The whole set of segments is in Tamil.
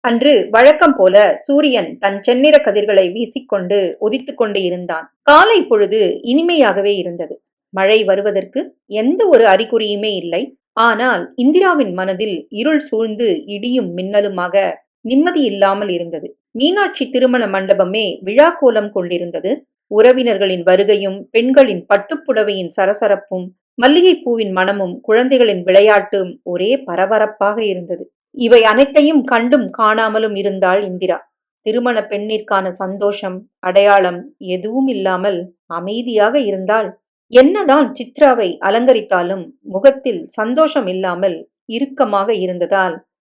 அன்று வழக்கம் போல சூரியன் தன் செந்நிற கதிர்களை வீசிக்கொண்டு உதித்துக் கொண்டு இருந்தான். காலை பொழுது இனிமையாகவே இருந்தது. மழை வருவதற்கு எந்த ஒரு அறிகுறியுமே இல்லை. ஆனால் இந்திராவின் மனதில் இருள் சூழ்ந்து இடியும் மின்னலுமாக நிம்மதி இல்லாமல் இருந்தது. மீனாட்சி திருமண மண்டபமே விழா கோலம் கொண்டிருந்தது. உறவினர்களின் வருகையும் பெண்களின் பட்டுப்புடவையின் சரசரப்பும் மல்லிகைப்பூவின் மனமும் குழந்தைகளின் விளையாட்டும் ஒரே பரபரப்பாக இருந்தது. இவை அனைத்தையும் கண்டும் காணாமலும் இருந்தாள் இந்திரா. திருமண பெண்ணிற்கான சந்தோஷம் அடையாளம் எதுவும் இல்லாமல் அமைதியாக இருந்தாள். என்னதான் சித்ராவை அலங்கரித்தாலும் முகத்தில் சந்தோஷம் இல்லாமல் இறுக்கமாக இருந்ததால்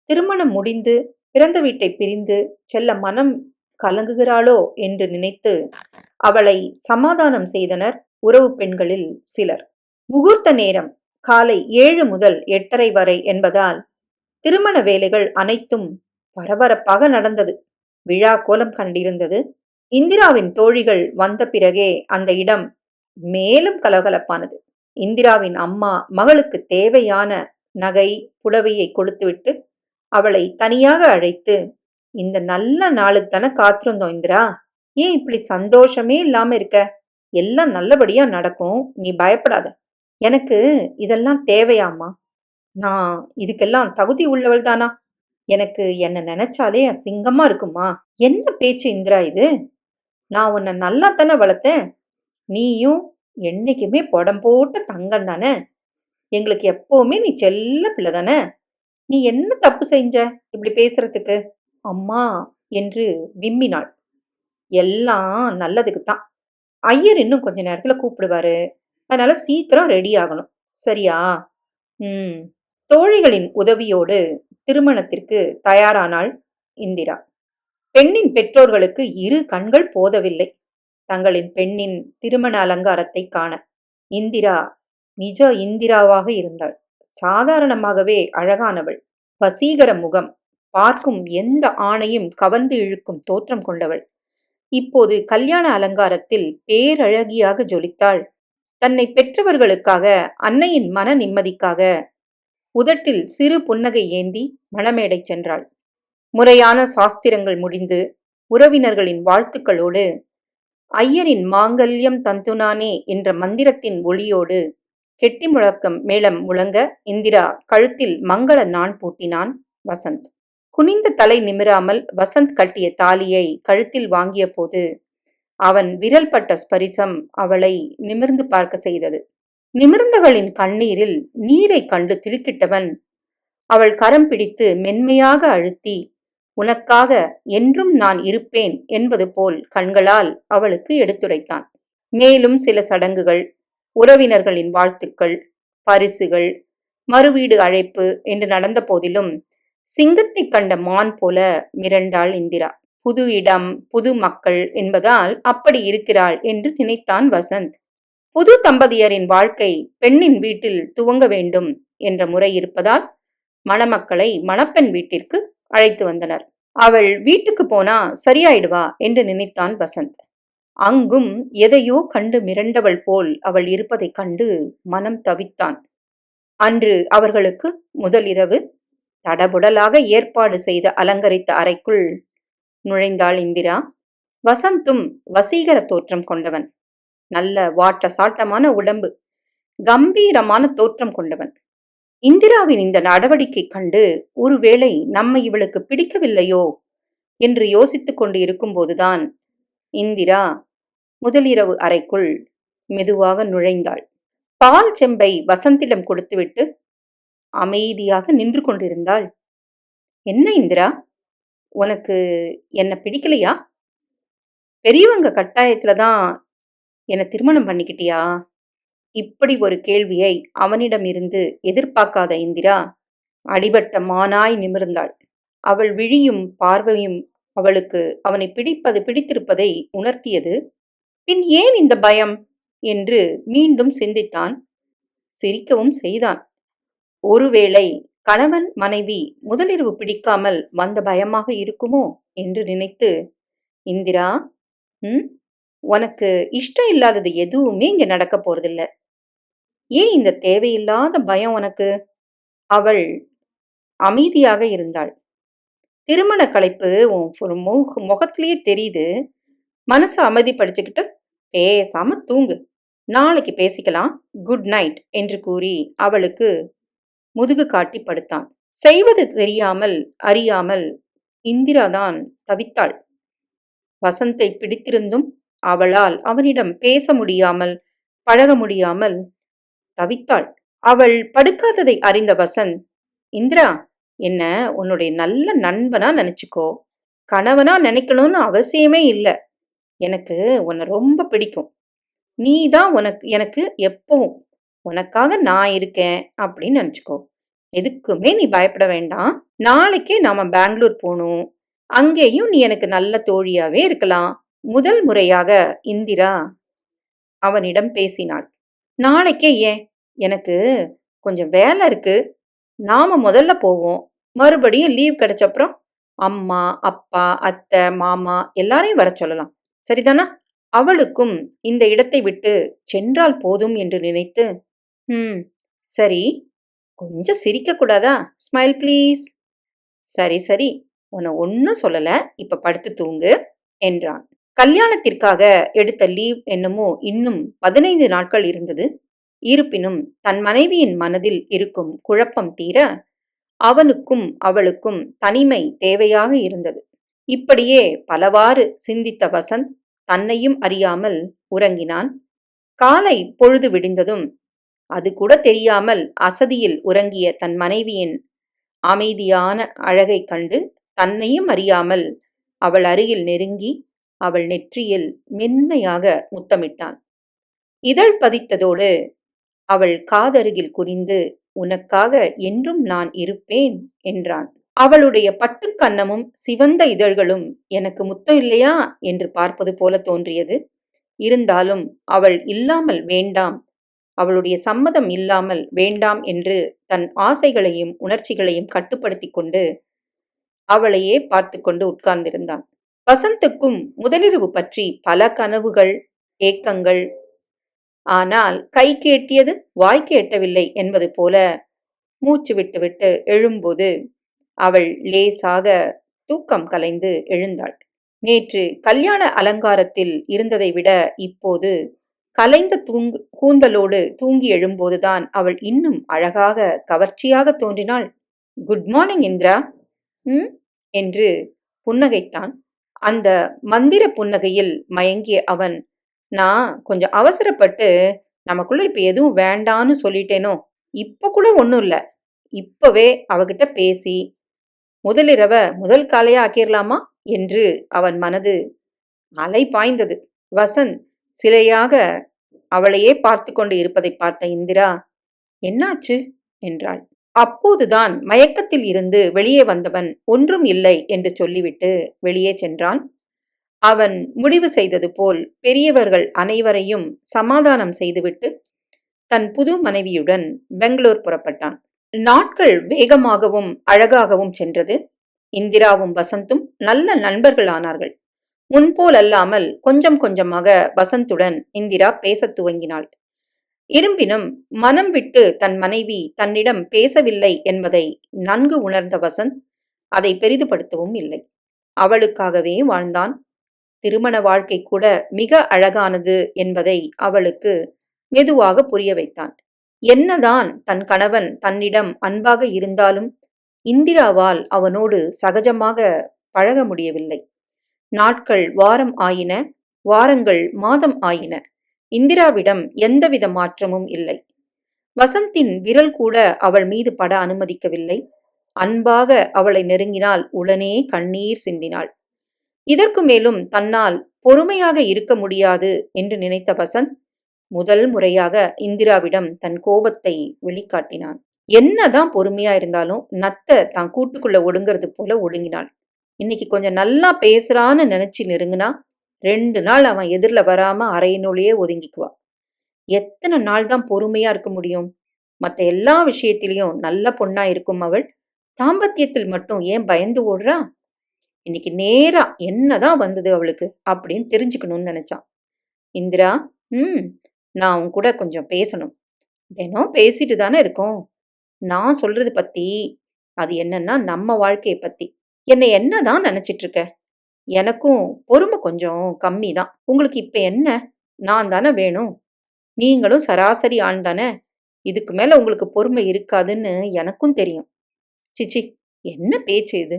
திருமணம் முடிந்து பிறந்த வீட்டை பிரிந்து செல்ல மனம் கலங்குகிறாளோ என்று நினைத்து அவளை சமாதானம் செய்தனர் உறவு பெண்களில் சிலர். முகூர்த்த நேரம் காலை ஏழு முதல் எட்டரை வரை என்பதால் திருமண வேலைகள் அனைத்தும் பரபரப்பாக நடந்தது. விழா கோலம் கண்டிருந்தது. இந்திராவின் தோழிகள் வந்த பிறகே அந்த இடம் மேலும் கலகலப்பானது. இந்திராவின் அம்மா மகளுக்கு தேவையான நகை புடவையை கொடுத்துவிட்டு அவளை தனியாக அழைத்து இந்த நல்ல நாளுக்கு தானே காத்திருந்தோம் இந்திரா? ஏன் இப்படி சந்தோஷமே இல்லாம இருக்க? எல்லாம் நல்லபடியா நடக்கும். நீ பயப்படாத. எனக்கு இதெல்லாம் தேவையாம்மா. நான் இதுக்கெல்லாம் தகுதி உள்ளவள் தானா? எனக்கு என்ன நினைச்சாலே அசிங்கமா இருக்குமா? என்ன பேச்சு இந்திரா இது? நான் உன்னை நல்லா தானே வளர்த்தேன். நீயும் என்னைக்குமே புடம் போட்ட தங்கம் தானே? எங்களுக்கு எப்பவுமே நீ செல்ல பிள்ளை தானே? நீ என்ன தப்பு செஞ்ச இப்படி பேசுறதுக்கு? அம்மா என்று விம்மினாள். எல்லாம் நல்லதுக்கு தான். ஐயர் இன்னும் கொஞ்ச நேரத்துல கூப்பிடுவாரு. அதனால சீக்கிரம் ரெடி ஆகணும். சரியா? ம். தோழிகளின் உதவியோடு திருமணத்திற்கு தயாரானாள் இந்திரா. பெண்ணின் பெற்றோர்களுக்கு இரு கண்கள் போதவில்லை. தங்களின் பெண்ணின் திருமண அலங்காரத்தை காண இந்திரா நிஜ இந்திராவாக இருந்தாள். சாதாரணமாகவே அழகானவள். வசீகர முகம். பார்க்கும் எந்த ஆணையும் கவர்ந்து இழுக்கும் தோற்றம் கொண்டவள். இப்போது கல்யாண அலங்காரத்தில் பேரழகியாக ஜொலித்தாள். தன்னை பெற்றவர்களுக்காக அன்னையின் மன நிம்மதிக்காக உதட்டில் சிறு புன்னகை ஏந்தி மணமேடை சென்றாள். முறையான சாஸ்திரங்கள் முடிந்து உறவினர்களின் வாழ்த்துக்களோடு ஐயரின் மாங்கல்யம் தந்துனானே என்ற மந்திரத்தின் ஒளியோடு கெட்டி முழக்கம் மேளம் முழங்க இந்திரா கழுத்தில் மங்கள நான் பூட்டினான் வசந்த். குனிந்த தலை நிமிராமல் வசந்த் கட்டிய தாலியை கழுத்தில் வாங்கிய போது அவன் விரல் பட்ட ஸ்பரிசம் அவளை நிமிர்ந்து பார்க்க செய்தது. நிமிர்ந்தவளின் கண்ணீரில் நீரை கண்டு திடுக்கிட்டவன் அவள் கரம் பிடித்து மென்மையாக அழுத்தி உனக்காக என்றும் நான் இருப்பேன் என்பது போல் கண்களால் அவளுக்கு எடுத்துரைத்தான். மேலும் சில சடங்குகள் உறவினர்களின் வாழ்த்துக்கள் பரிசுகள் மறுவீடு அழைப்பு என்று நடந்த போதிலும் சிங்கத்தை கண்ட மான் போல மிரண்டாள் இந்திரா. புது இடம் புது மக்கள் என்பதால் அப்படி இருக்கிறாள் என்று நினைத்தான் வசந்த். புது தம்பதியரின் வாழ்க்கை பெண்ணின் வீட்டில் துவங்க வேண்டும் என்ற முறை இருப்பதால் மணமக்களை மணப்பெண் வீட்டிற்கு அழைத்து வந்தனர். அவள் வீட்டுக்கு போனா சரியாயிடுவா என்று நினைத்தான் வசந்த். அங்கும் எதையோ கண்டு மிரண்டவள் போல் அவள் இருப்பதைக் கண்டு மனம் தவித்தான். அன்று அவர்களுக்கு முதல் இரவு தடபுடலாக ஏற்பாடு செய்த அலங்கரித்த அறைக்குள் நுழைந்தாள் இந்திரா. வசந்தும் வசீகர தோற்றம் கொண்டவன். நல்ல வாட்ட சாட்டமான உடம்பு. கம்பீரமான தோற்றம் கொண்டவன். இந்திராவின் இந்த நடவடிக்கை கண்டு ஒருவேளை நம்மை இவளுக்கு பிடிக்கவில்லையோ என்று யோசித்துக் கொண்டு இருக்கும்போதுதான் இந்திரா முதலிரவு அறைக்குள் மெதுவாக நுழைந்தாள். பால் செம்பை வசந்திடம் கொடுத்துவிட்டு அமைதியாக நின்று கொண்டிருந்தாள். என்ன இந்திரா? உனக்கு என்ன பிடிக்கலையா? பெரியவங்க கட்டாயத்துல தான் என்னை திருமணம் பண்ணிக்கிட்டியா? இப்படி ஒரு கேள்வியை அவனிடமிருந்து எதிர்பார்க்காத இந்திரா அடிபட்ட மானாய் நிமிர்ந்தாள். அவள் விழியும் பார்வையும் அவளுக்கு அவனை பிடிப்பது பிடித்திருப்பதை உணர்த்தியது. பின் ஏன் இந்த பயம்? என்று மீண்டும் சிந்தித்தான். சிரிக்கவும் செய்தான். ஒருவேளை கணவன் மனைவி முதலிரவு பிடிக்காமல் வந்த பயமாக இருக்குமோ என்று நினைத்து இந்திரா ம்? உனக்கு இஷ்டம் இல்லாதது எதுவுமே இங்க நடக்க போறதில்ல. ஏன் இந்த தேவையில்லாத பயம் உனக்கு? அவள் அமைதியாக இருந்தாள். திருமண கலைப்பு உன் ஒரு முக முகத்திலேயே தெரியுது. மனசை அமைதிப்படுத்திக்கிட்டு பேசாம தூங்கு. நாளைக்கு பேசிக்கலாம். குட் நைட் என்று கூறி அவளுக்கு முதுகு காட்டி படுத்தான் செய்வது தெரியாமல் அறியாமல் இந்திராதான் தவித்தாள். வசந்தை பிடித்திருந்தும் அவளால் அவனிடம் பேச முடியாமல் பழக முடியாமல் தவித்தாள். அவள் படுக்காததை அறிந்த வசந்த் இந்திரா என்ன உன்னுடைய நல்ல நண்பனா நினைச்சுக்கோ? கணவனா நினைக்கணும்னு அவசியமே இல்லை. எனக்கு உன்னை ரொம்ப பிடிக்கும். நீ தான் உனக்கு எனக்கு எப்பவும் உனக்காக நான் இருக்கேன் அப்படின்னு நினச்சிக்கோ. எதுக்குமே நீ பயப்பட வேண்டாம். நாளைக்கே நாம பெங்களூர் போகணும். அங்கேயும் நீ எனக்கு நல்ல தோழியாவே இருக்கலாம். முதல் முறையாக இந்திரா அவனிடம் பேசினாள். நாளைக்கே ஏன்? எனக்கு கொஞ்சம் வேலை இருக்கு. நாம முதல்ல போவோம். மறுபடியும் லீவ் கிடைச்சப்புறம் அம்மா அப்பா அத்தை மாமா எல்லாரையும் வர சொல்லலாம். சரிதானா? அவளுக்கும் இந்த இடத்தை விட்டு சென்றால் போதும் என்று நினைத்து ம். சரி. கொஞ்சம் சிரிக்கக்கூடாதா ஸ்மைல் ப்ளீஸ். சரி சரி. உன்னை ஒன்றும் சொல்லலை. இப்போ படுத்து தூங்கு என்றான். கல்யாணத்திற்காக எடுத்த லீவ் என்னமோ இன்னும் பதினைந்து நாட்கள் இருந்தது. இருப்பினும் தன் மனைவியின் மனதில் இருக்கும் குழப்பம் தீர அவனுக்கும் அவளுக்கும் தனிமை தேவையாக இருந்தது. இப்படியே பலவாறு சிந்தித்த வசந்த் தன்னையும் அறியாமல் உறங்கினான். காலை பொழுது விடிந்ததும் அது கூட தெரியாமல் அசதியில் உறங்கிய தன் மனைவியின் அமைதியான அழகைக் கண்டு தன்னையும் அறியாமல் அவள் அருகில் நெருங்கி அவள் நெற்றியில் மென்மையாக முத்தமிட்டான். இதழ் பதித்ததோடு அவள் காதருகில் குறிந்து உனக்காக என்றும் நான் இருப்பேன் என்றான். அவளுடைய பட்டுக்கன்னமும் சிவந்த இதழ்களும் எனக்கு முத்தம் இல்லையா? என்று பார்ப்பது போல தோன்றியது. இருந்தாலும் அவள் இல்லாமல் வேண்டாம் அவளுடைய சம்மதம் இல்லாமல் வேண்டாம் என்று தன் ஆசைகளையும் உணர்ச்சிகளையும் கட்டுப்படுத்தி கொண்டு அவளையே பார்த்து கொண்டு உட்கார்ந்திருந்தான். வசந்துக்கும் முதலிரவு பற்றி பல கனவுகள் ஏக்கங்கள். ஆனால் கை கேட்டியது வாய் கேட்டவில்லை என்பது போல மூச்சு விட்டுவிட்டு எழும்போது அவள் லேசாக தூக்கம் கலைந்து எழுந்தாள். நேற்று கல்யாண அலங்காரத்தில் இருந்ததை விட இப்போது கலைந்த தூங்கு கூந்தலோடு தூங்கி எழும்போதுதான் அவள் இன்னும் அழகாக கவர்ச்சியாக தோன்றினாள். Good morning Indira. ம்? என்று புன்னகைத்தான். அந்த மந்திர புன்னகையில் மயங்கிய அவன் நான் கொஞ்சம் அவசரப்பட்டு நமக்குள்ள இப்ப எதுவும் வேண்டான்னு சொல்லிட்டேனோ இப்ப கூட ஒன்றும் இல்லை. இப்பவே அவகிட்ட பேசி முதலிரவ முதல் காலையா ஆக்கிரலாமா? என்று அவன் மனது அலை பாய்ந்தது. வசந்த் சிலையாக அவளையே பார்த்து கொண்டு இருப்பதை பார்த்த இந்திரா என்னாச்சு? என்றாள். அப்போதுதான் மயக்கத்தில் இருந்து வெளியே வந்தவன் ஒன்றும் இல்லை என்று சொல்லிவிட்டு வெளியே சென்றான். அவன் முடிவு செய்தது போல் பெரியவர்கள் அனைவரையும் சமாதானம் செய்துவிட்டு தன் புது மனைவியுடன் பெங்களூர் புறப்பட்டான். நாட்கள் வேகமாகவும் அழகாகவும் சென்றது. இந்திராவும் வசந்தும் நல்ல நண்பர்கள் ஆனார்கள் முன்போல் அல்லாமல் கொஞ்சம் கொஞ்சமாக வசந்துடன் இந்திரா பேசத் துவங்கினாள். இரும்பினும் மனம் விட்டு தன் மனைவி தன்னிடம் பேசவில்லை என்பதை நன்கு உணர்ந்த வசந்த் அதை பெரிதுபடுத்தவும் இல்லை. அவளுக்காகவே வாழ்ந்தான். திருமண வாழ்க்கை கூட மிக அழகானது என்பதை அவளுக்கு மெதுவாக புரிய வைத்தான். என்னதான் தன் கணவன் தன்னிடம் அன்பாக இருந்தாலும் இந்திராவால் அவனோடு சகஜமாக பழக முடியவில்லை. நாட்கள் வாரம் ஆயின வாரங்கள் மாதம் ஆயின. இந்திராவிடம் எந்தவித மாற்றமும் இல்லை. வசந்தின் விரல் கூட அவள் மீது பட அனுமதிக்கவில்லை. அன்பாக அவளை நெருங்கினால் உடனே கண்ணீர் சிந்தினாள். இதற்கு மேலும் தன்னால் பொறுமையாக இருக்க முடியாது என்று நினைத்த வசந்த் முதல் முறையாக இந்திராவிடம் தன் கோபத்தை வெளிக்காட்டினான். என்னதான் பொறுமையா இருந்தாலும் நத்த தான் கூட்டுக்குள்ள ஒடுங்கிறது போல ஒடுங்கினாள். இன்னைக்கு கொஞ்சம் நல்லா பேசுறான்னு நினைச்சு நெருங்கினா ரெண்டு நாள் அவன் எதிரில் வராம அறையினுள்ளேயே ஒதுங்கிக்குவா. எத்தனை நாள் தான் பொறுமையா இருக்க முடியும்? மற்ற எல்லா விஷயத்திலையும் நல்ல பொண்ணா இருக்கும் அவள். தாம்பத்தியத்தில் மட்டும் ஏன் பயந்து ஓடுறா? இன்னைக்கு நேரா என்னதான் வந்தது அவளுக்கு அப்படின்னு தெரிஞ்சுக்கணும்னு நினைச்சான் இந்திரா ம் நான் உன் கூட கொஞ்சம் பேசணும். தினம் பேசிட்டு தானே இருக்கோம். நான் சொல்றது பத்தி அது என்னன்னா நம்ம வாழ்க்கையை பத்தி. என்னை என்னதான் நினைச்சிட்டு இருக்க எனக்கும் பொறுமை கொஞ்சம் கம்மி தான் உங்களுக்கு இப்ப என்ன? நான் தானே வேணும். நீங்களும் சராசரி ஆண் தானே? இதுக்கு மேல உங்களுக்கு பொறுமை இருக்காதுன்னு எனக்கும் தெரியும். சிச்சி என்ன பேச்சு இது?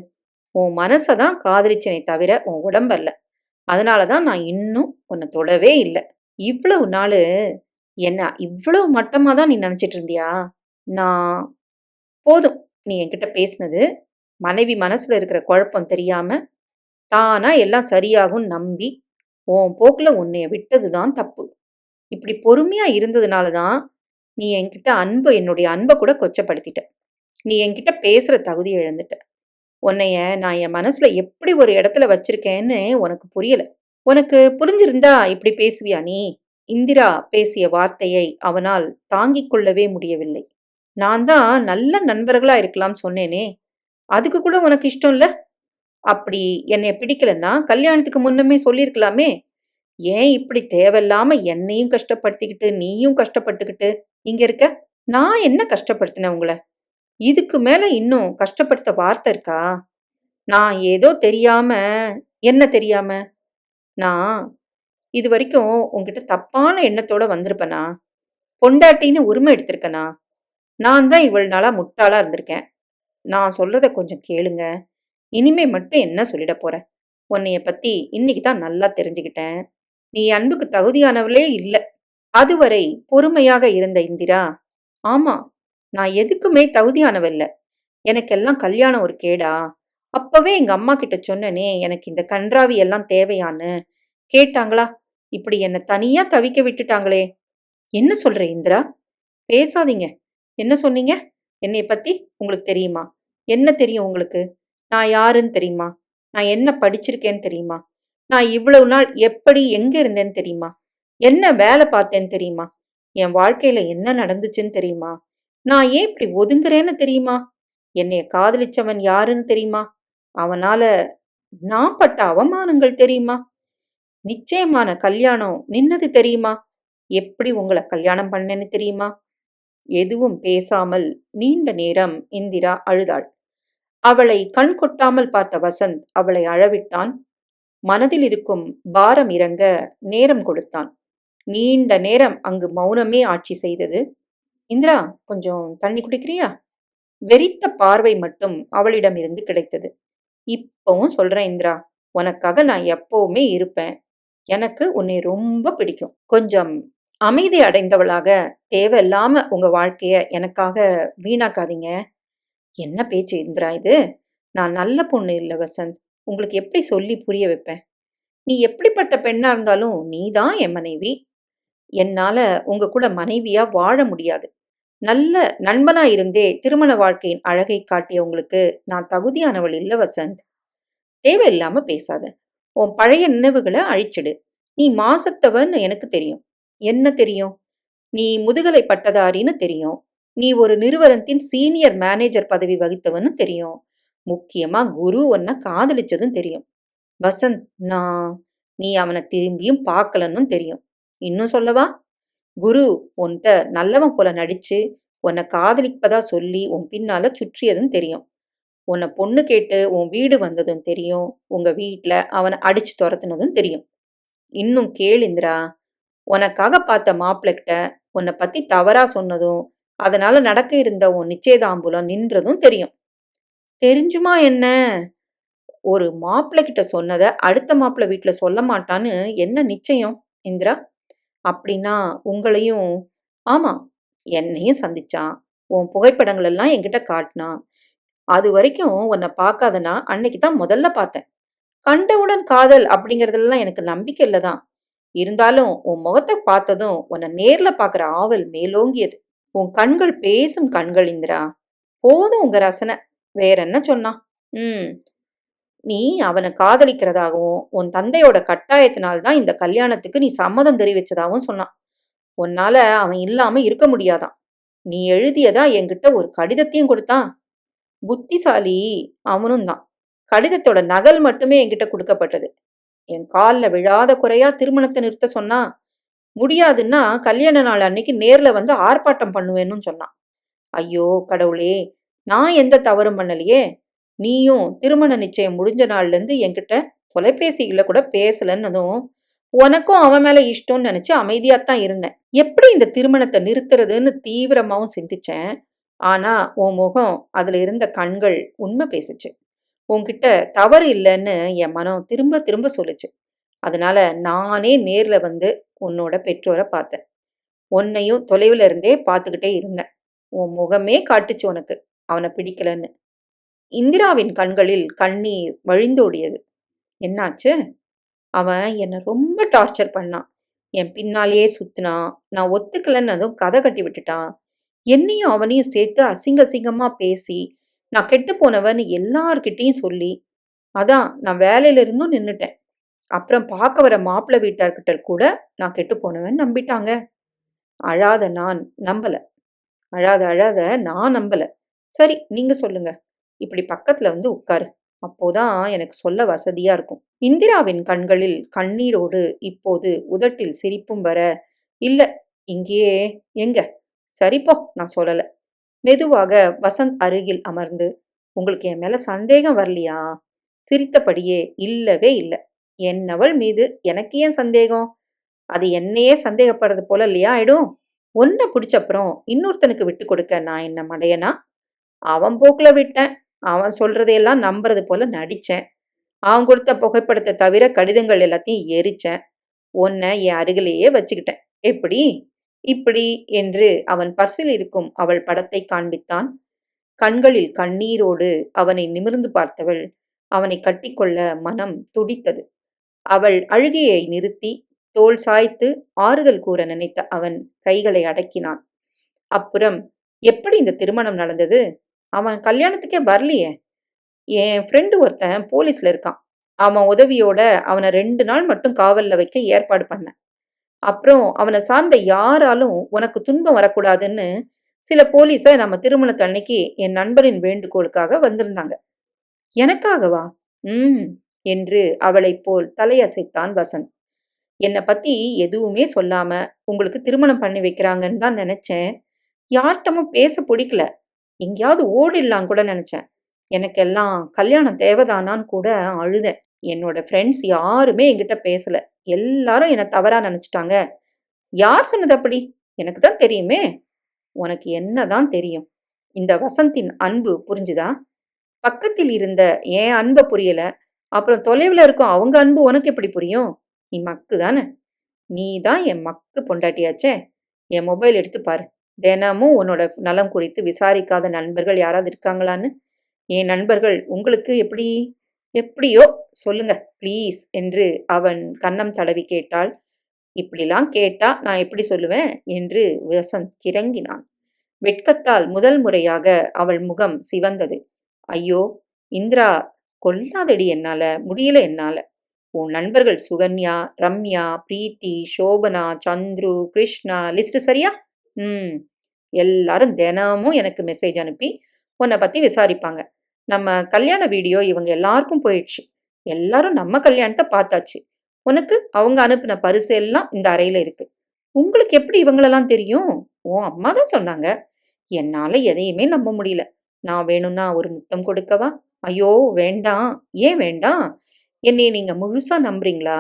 உன் மனசை தான் காதலிச்சனை தவிர உன் உடம்பல்ல அதனால தான் நான் இன்னும் உன்னை தொடவே இல்லை. இவ்வளவு நாள் என்ன இவ்வளவு மட்டமாக தான் நீ நினச்சிட்டு இருந்தியா நான் போதும். நீ என்கிட்ட பேசுனது மனைவி மனசுல இருக்கிற குழப்பம் தெரியாம தானா எல்லாம் சரியாகும் நம்பி உன் போக்குல உன்னைய விட்டது தான் தப்பு. இப்படி பொறுமையா இருந்ததுனால தான் நீ என்கிட்ட அன்பு என்னுடைய அன்பை கூட கொச்சப்படுத்திட்ட. நீ என்கிட்ட பேசுற தகுதி இழந்துட்ட. உன்னைய நான் என் மனசுல எப்படி ஒரு இடத்துல வச்சிருக்கேன்னு உனக்கு புரியல. உனக்கு புரிஞ்சிருந்தா இப்படி பேசுவியா நீ? இந்திரா பேசிய வார்த்தையை அவனால் தாங்கிக் கொள்ளவே முடியவில்லை. நான் தான் நல்ல நண்பர்களா இருக்கலாம் சொன்னேனே அதுக்கு கூட உனக்கு இஷ்டம் இல்லை அப்படி என்னை பிடிக்கலன்னா கல்யாணத்துக்கு முன்னமே சொல்லியிருக்கலாமே. ஏன் இப்படி தேவையில்லாம என்னையும் கஷ்டப்படுத்திக்கிட்டு நீயும் கஷ்டப்பட்டுக்கிட்டு இங்க இருக்க? நான் என்ன கஷ்டப்படுத்தினேன் உங்களை? இதுக்கு மேல இன்னும் கஷ்டப்படுத்த வார்த்தை இருக்கா? நான் ஏதோ தெரியாம என்ன தெரியாம? நான் இது வரைக்கும் உங்ககிட்ட தப்பான எண்ணத்தோட வந்திருப்பனா? பொண்டாட்டின்னு உரிமை எடுத்திருக்கனா? நான் தான் இவ்வளவு நாளா முட்டாளா இருந்திருக்கேன். நான் சொல்றத கொஞ்சம் கேளுங்க. இனிமே மட்டும் என்ன சொல்லிட போற? உன்னைய பத்தி இன்னைக்கு தான் நல்லா தெரிஞ்சுக்கிட்டேன். நீ அன்புக்கு தகுதியானவளே இல்லை. அதுவரை பொறுமையாக இருந்த இந்திரா ஆமா நான் எதுக்குமே தகுதியானவ இல்லை. எனக்கெல்லாம் கல்யாணம் ஒரு கேடா. அப்பவே எங்க அம்மா கிட்ட சொன்னனே எனக்கு இந்த கன்றாவி எல்லாம் தேவையான்னு. கேட்டாங்களா? இப்படி என்னை தனியா தவிக்க விட்டுட்டாங்களே. என்ன சொல்ற இந்திரா? பேசாதீங்க. என்ன சொன்னீங்க? என்னை பத்தி உங்களுக்கு தெரியுமா? என்ன தெரியும் உங்களுக்கு? நான் யாருன்னு தெரியுமா? நான் என்ன படிச்சிருக்கேன்னு தெரியுமா? நான் இவ்வளவு நாள் எப்படி எங்க இருந்தேன்னு தெரியுமா? என்ன வேலை பார்த்தேன்னு தெரியுமா? என் வாழ்க்கையில என்ன நடந்துச்சுன்னு தெரியுமா? நான் ஏன் இப்படி ஒதுங்குறேன்னு தெரியுமா? என்னைய காதலிச்சவன் யாருன்னு தெரியுமா? அவனால நான் பட்ட அவமானங்கள் தெரியுமா? நிச்சயமான கல்யாணம் நின்னது தெரியுமா? எப்படி உங்களை கல்யாணம் பண்ணேன்னு தெரியுமா? எதுவும் பேசாமல் நீண்ட நேரம் இந்திரா அழுதாள். அவளை கண் கொட்டாமல் பார்த்த வசந்த் அவளை அழவிட்டான். மனதில் இருக்கும் பாரம் இறங்க நேரம் கொடுத்தான். நீண்ட நேரம் அங்கு மௌனமே ஆட்சி செய்தது. இந்திரா கொஞ்சம் தண்ணி குடிக்கிறியா? வெறித்த பார்வை மட்டும் அவளிடம் இருந்து கிடைத்தது. இப்பவும் சொல்றேன் இந்திரா உனக்காக நான் எப்பவுமே இருப்பேன். எனக்கு உன்னை ரொம்ப பிடிக்கும். கொஞ்சம் அமைதி அடைந்தவளாக தேவையில்லாம உங்க வாழ்க்கைய எனக்காக வீணாக்காதீங்க. என்ன பேச்சு இந்திரா இது? நான் நல்ல பொண்ணு இல்லை வசந்த். உங்களுக்கு எப்படி சொல்லி புரிய வைப்பேன்? நீ எப்படிப்பட்ட பெண்ணா இருந்தாலும் நீதான் என் மனைவி. என்னால உங்க கூட மனைவியா வாழ முடியாது. நல்ல நண்பனா இருந்தே திருமண வாழ்க்கையின் அழகை காட்டிய உங்களுக்கு நான் தகுதியானவள் இல்ல வசந்த். தேவையில்லாம பேசாத. உன் பழைய நினைவுகளை அழிச்சிடு. நீ மாசத்தவன்னு எனக்கு தெரியும். என்ன தெரியும்? நீ முதுகலை பட்டதாரின்னு தெரியும். நீ ஒரு நிறுவனத்தின் சீனியர் மேனேஜர் பதவி வகித்தவன்னு தெரியும். முக்கியமா குரு உன்னை காதலிச்சதும் தெரியும். வசந்த் நான் நீ அவனை திரும்பியும் பார்க்கலன்னும் தெரியும். இன்னும் சொல்லவா? குரு உன்கிட்ட நல்லவன் போல நடிச்சு உன்னை காதலிப்பதா சொல்லி உன் பின்னால சுற்றியதும் தெரியும். உன்னை பொண்ணு கேட்டு உன் வீடு வந்ததும் தெரியும். உங்க வீட்டில் அவனை அடிச்சு துரத்துனதும் தெரியும். இன்னும் கேள் இந்திரா உனக்காக பார்த்த மாப்பிள்ளைகிட்ட உன்னை பத்தி தவறா சொன்னதும் அதனால நடக்க இருந்த உன் நிச்சயதாம்பூலம் நின்றதும் தெரியும். தெரிஞ்சுமா என்ன? ஒரு மாப்பிள்ளை கிட்ட சொன்னதை அடுத்த மாப்பிள்ளை வீட்டில் சொல்ல மாட்டான்னு என்ன நிச்சயம் இந்திரா? அப்படின்னா உங்களையும் ஆமாம் என்னையும் சந்திச்சான். உன் புகைப்படங்கள் எல்லாம் என்கிட்ட காட்டினான். அது வரைக்கும் உன்னை பார்க்காதனா அன்னைக்கு தான் முதல்ல பார்த்தேன். கண்டவுடன் காதல் அப்படிங்கிறதுலாம் எனக்கு நம்பிக்கை இல்லதான். இருந்தாலும் உன் முகத்தை பார்த்ததும் உன்னை நேர்ல பாக்குற ஆவல் மேலோங்கியது. உன் கண்கள் பேசும் கண்கள் இந்திரா. போதும் உங்க ரசனை. வேற என்ன சொன்னான் ம். நீ அவனை காதலிக்கிறதாகவும் உன் தந்தையோட கட்டாயத்தினால்தான் இந்த கல்யாணத்துக்கு நீ சம்மதம் தெரிவிச்சதாகவும் சொன்னான். உன்னால அவன் இல்லாம இருக்க முடியாதான். நீ எழுதியதா என்கிட்ட ஒரு கடிதத்தையும் கொடுத்தான். புத்திசாலி அவனும் தான். கடிதத்தோட நகல் மட்டுமே என்கிட்ட கொடுக்கப்பட்டது. என் காலில் விழாத குறையா திருமணத்தை நிறுத்த சொன்னா முடியாதுன்னா கல்யாண நாள் அன்னைக்கு நேர்ல வந்து ஆர்ப்பாட்டம் பண்ணுவேன்னு சொன்னான். ஐயோ கடவுளே நான் எந்த தவறும் பண்ணலையே. நீயும் திருமண நிச்சயம் முடிஞ்ச நாள்லேருந்து என்கிட்ட தொலைபேசியில் கூட பேசலன்னதும் உனக்கும் அவன் மேலே இஷ்டம்னு நினச்சி அமைதியாக தான் இருந்தேன். எப்படி இந்த திருமணத்தை நிறுத்துறதுன்னு தீவிரமாகவும் சிந்திச்சேன். ஆனால் உன் முகம் அதில் இருந்த கண்கள் உண்மை பேசுச்சு. உன்கிட்ட தவறு இல்லைன்னு என் மனம் திரும்ப திரும்ப சொல்லுச்சு. அதனால நானே நேரில் வந்து உன்னோட பெற்றோரை பார்த்தேன். உன்னையும் தொலைவில் இருந்தே பார்த்துக்கிட்டே இருந்தேன். உன் முகமே காட்டுச்சு உனக்கு அவனை பிடிக்கலன்னு. இந்திராவின் கண்களில் கண்ணீர் வழிந்தோடியது என்னாச்சு? அவன் என்னை ரொம்ப டார்ச்சர் பண்ணான். என் பின்னாலேயே சுத்தினான். நான் ஒத்துக்கலன்னு அதுவும் கதை கட்டி விட்டுட்டான். என்னையும் அவனையும் சேர்த்து அசிங்க அசிங்கமாக பேசி நான் கெட்டு போனவன்னு எல்லார்கிட்டையும் சொல்லி அதான் நான் வேலையில இருந்தும் நின்னுட்டேன். அப்புறம் பார்க்க வர மாப்பிள்ளை வீட்டார்கிட்ட கூட நான் கெட்டு போனவன் நம்பிட்டாங்க. அழாத நான் நம்பல. அழாத அழாத நான் நம்பல. சரி நீங்க சொல்லுங்க. இப்படி பக்கத்துல வந்து உட்காரு. அப்போதான் எனக்கு சொல்ல வசதியா இருக்கும். இந்திராவின் கண்களில் கண்ணீரோடு இப்போது உதட்டில் சிரிப்பும் வர இல்ல இங்கேயே எங்க? சரிப்போ நான் சொல்லலை. மெதுவாக வசந்த் அருகில் அமர்ந்து உங்களுக்கு என் மேல சந்தேகம் வரலையா? சிரித்தபடியே இல்லவே இல்லை. என்னவள் மீது எனக்கு ஏன் சந்தேகம்? அது என்னையே சந்தேகப்படுறது போல இல்லையா? ஆயிடும் ஒன்றை பிடிச்சப்புறம் இன்னொருத்தனுக்கு விட்டு கொடுக்க நான் என்ன மடையனா? அவன் போக்கில் விட்டேன். அவன் சொல்றதையெல்லாம் நம்புறது போல நடித்தேன் அவன் கொடுத்த புகைப்படத்தை தவிர கடிதங்கள் எல்லாத்தையும் எரிச்சேன். உன்னை என் அருகிலேயே வச்சுக்கிட்டேன். எப்படி? இப்படி என்று அவன் பர்சில் இருக்கும் அவள் படத்தை காண்பித்தான். கண்களில் கண்ணீரோடு அவனை நிமிர்ந்து பார்த்தவள் அவனை கட்டிக்கொள்ள மனம் துடித்தது. அவள் அழுகையை நிறுத்தி தோள் சாய்த்து ஆறுதல் கூற நினைத்த அவன் கைகளை அடக்கினான். அப்புறம் எப்படி இந்த திருமணம் நடந்தது? அவன் கல்யாணத்துக்கே வரலையே. என் ஃப்ரெண்டு ஒருத்தன் போலீஸ்ல இருக்கான். அவன் உதவியோட அவனை ரெண்டு நாள் மட்டும் காவலில் வைக்க ஏற்பாடு பண்ணேன். அப்புறம் அவனை சார்ந்த யாராலும் உனக்கு துன்பம் வரக்கூடாதுன்னு சில போலீஸை நம்ம திருமணத்து அன்னைக்கு என் நண்பரின் வேண்டுகோளுக்காக வந்திருந்தாங்க. எனக்காகவா? ம் என்று அவளைப் போல் தலையசைத்தான் வசந்த். என்னை பத்தி எதுவுமே சொல்லாம உங்களுக்கு திருமணம் பண்ணி வைக்கிறாங்கன்னு தான் நினைச்சேன். யார்கிட்டமும் பேச பிடிக்கல. எங்கேயாவது ஓடிடலாம் கூட நினைச்சேன். எனக்கெல்லாம் கல்யாணம் தேவைதானான்னு கூட அழுதேன். என்னோட ஃப்ரெண்ட்ஸ் யாருமே என்கிட்ட பேசல. எல்லாரும் என்னை தவறா நினைச்சிட்டாங்க. யார் சொன்னது அப்படி? எனக்கு தான் தெரியுமே. உனக்கு என்னதான் தெரியும்? இந்த வசந்தின் அன்பு புரிஞ்சுதா? பக்கத்தில் இருந்த என் அன்பை புரியல. அப்புறம் தொலைவில் இருக்கும் அவங்க அன்பு உனக்கு எப்படி புரியும்? நீ மக்கு தானே? நீ தான் என் மக்கு பொண்டாட்டியாச்சே. என் மொபைல் எடுத்து பாரு. தினமும் உன்னோட நலம் குறித்து விசாரிக்காத நண்பர்கள் யாராவது இருக்காங்களான்னு? என் நண்பர்கள் உங்களுக்கு எப்படி எப்படியோ சொல்லுங்க ப்ளீஸ் என்று அவன் கன்னம் தடவி கேட்டாள். இப்படிலாம் கேட்டா நான் எப்படி சொல்லுவேன்? என்று வசந்த் கிறங்கினான். வெட்கத்தால் முதல் முறையாக அவள் முகம் சிவந்தது. ஐயோ இந்திரா கொல்லாதடி என்னால முடியல என்னால. உன் நண்பர்கள் சுகன்யா ரம்யா பிரீத்தி சோபனா சந்துரு கிருஷ்ணா லிஸ்ட் சரியா? ம். எல்லாரும் தினமும் எனக்கு மெசேஜ் அனுப்பி உன்னை பத்தி விசாரிப்பாங்க. நம்ம கல்யாண வீடியோ இவங்க எல்லாருக்கும் போயிடுச்சு. எல்லாரும் நம்ம கல்யாணத்தை பார்த்தாச்சு. உனக்கு அவங்க அனுப்பின பரிசு எல்லாம் இந்த அறையில இருக்கு. உங்களுக்கு எப்படி இவங்களெல்லாம் தெரியும்? ஓ அம்மா தான் சொன்னாங்க. என்னால எதையுமே நம்ப முடியல. நான் வேணும்னா ஒரு முத்தம் கொடுக்கவா? ஐயோ வேண்டாம். ஏன் வேண்டாம்? என்னை நீங்க முழுசா நம்புறீங்களா?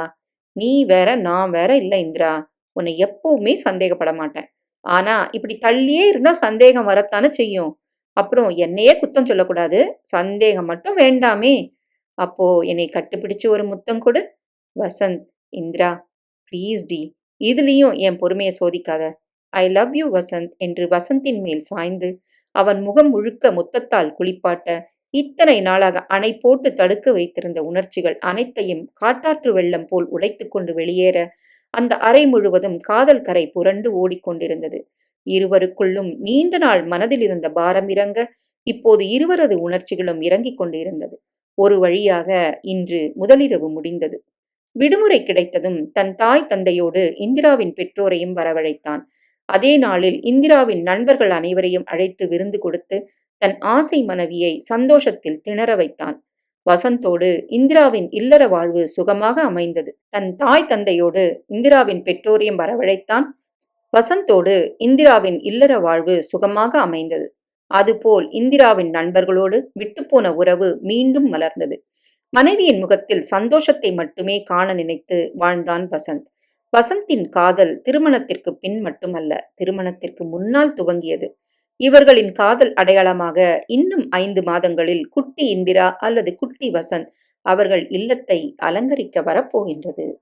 நீ வேற நான் வேற இல்ல இந்திரா. உன்னை எப்பவுமே சந்தேகப்பட மாட்டேன். ஆனா இப்படி தள்ளியே இருந்தா சந்தேகம் வரத்தானே செய்யும். அப்புறம் என்னையே குத்தம் சொல்லக்கூடாது. சந்தேகம் மட்டும் வேண்டாமே. அப்போ என்னை கட்டுப்பிடிச்சு ஒரு முத்தம் கொடு. வசந்த் இந்திரா ப்ளீஸ் டி இதுலேயும் என் பொறுமையை சோதிக்காத. ஐ லவ் யூ வசந்த் என்று வசந்தின் மேல் சாய்ந்து அவன் முகம் முழுக்க முத்தத்தால் குளிப்பாட்ட இத்தனை நாளாக அணை போட்டு தடுக்க வைத்திருந்த உணர்ச்சிகள் அனைத்தையும் காட்டாற்று வெள்ளம் போல் உடைத்து கொண்டு வெளியேற அந்த அறை முழுவதும் காதல் கரை புரண்டு ஓடிக்கொண்டிருந்தது. இருவருக்குள்ளும் நீண்ட நாள் மனதில் இருந்த பாரம் இறங்க இப்போது இருவரது உணர்ச்சிகளும் இறங்கிக் கொண்டிருந்தது. ஒரு வழியாக இன்று முதலிரவு முடிந்தது. விடுமுறை கிடைத்ததும் தன் தாய் தந்தையோடு இந்திராவின் பெற்றோரையும் வரவழைத்தான். அதே நாளில் இந்திராவின் நண்பர்கள் அனைவரையும் அழைத்து விருந்து கொடுத்து தன் ஆசை மனைவியை சந்தோஷத்தில் திணற வைத்தான். வசந்தோடு இந்திராவின் இல்லற வாழ்வு சுகமாக அமைந்தது. தன் தாய் தந்தையோடு இந்திராவின் பெற்றோரையும் வரவழைத்தான். வசந்தோடு இந்திராவின் இல்லற வாழ்வு சுகமாக அமைந்தது. அதுபோல் இந்திராவின் நண்பர்களோடு விட்டுப்போன உறவு மீண்டும் மலர்ந்தது. மனைவியின் முகத்தில் சந்தோஷத்தை மட்டுமே காண நினைத்து வாழ்ந்தான் வசந்த். வசந்தின் காதல் திருமணத்திற்கு பின் மட்டுமல்ல திருமணத்திற்கு முன்னால் துவங்கியது. இவர்களின் காதல் அடையாளமாக இன்னும் ஐந்து மாதங்களில் குட்டி இந்திரா அல்லது குட்டி வசந்த் அவர்கள் இல்லத்தை அலங்கரிக்க வரப்போகின்றது.